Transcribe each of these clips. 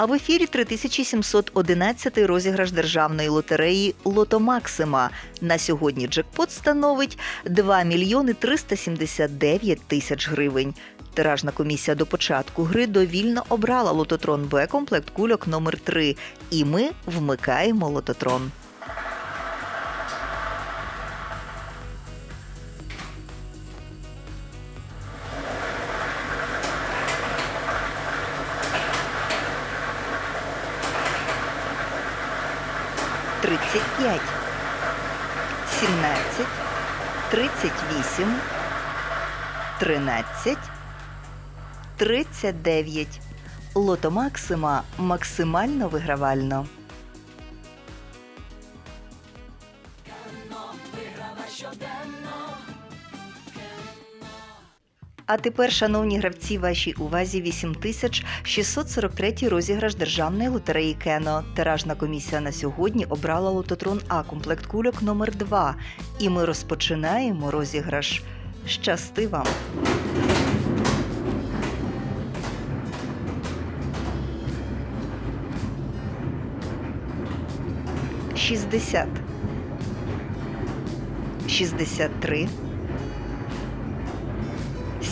А в ефірі 3711 розіграш державної лотереї Лото Максима. На сьогодні джекпот становить 2 мільйони 379 тисяч гривень. Тиражна комісія до початку гри довільно обрала лототрон Б комплект кульок номер 3 і ми вмикаємо лототрон. Тридцять п'ять, сімнадцять, тридцять вісім, тринадцять. 39. Лото Максима максимально вигравально. А тепер, шановні гравці, вашій увазі 8643 розіграш державної лотереї Кено. Тиражна комісія на сьогодні обрала лототрон А комплект кульок номер 2 І ми розпочинаємо розіграш. Щасти вам! Шістдесят. Шістдесят три.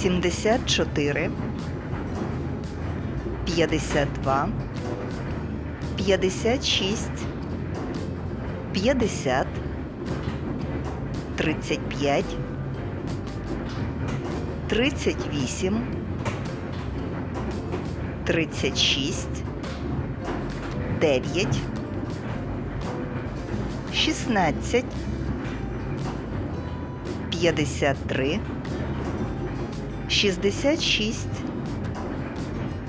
Сімдесят чотири. П'ятдесят два. П'ятдесят шість. П'ятдесят. Тридцять п'ять. Тридцять вісім. Тридцять шість. Дев'ять. 16, 53, 66,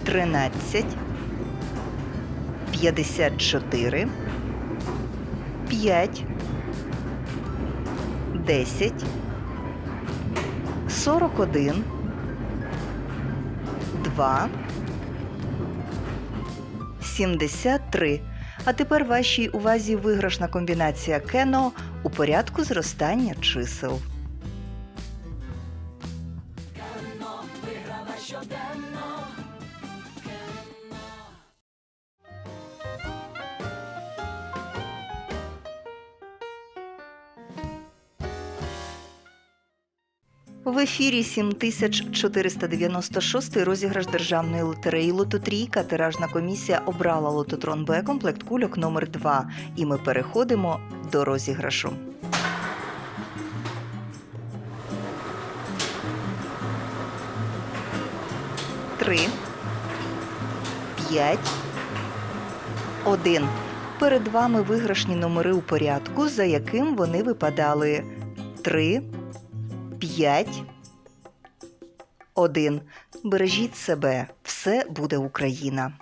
13, 54, 5, 10, 41, 2, 73. А тепер вашій увазі виграшна комбінація кено у порядку зростання чисел. В ефірі 7496 розіграш державної лотереї Лототрійка. Тиражна комісія обрала лототрон Б комплект кульок номер 2 І ми переходимо до розіграшу. Три. П'ять. Один. Перед вами виграшні номери у порядку, за яким вони випадали. Три. 5, 1. Бережіть себе. Все буде Україна.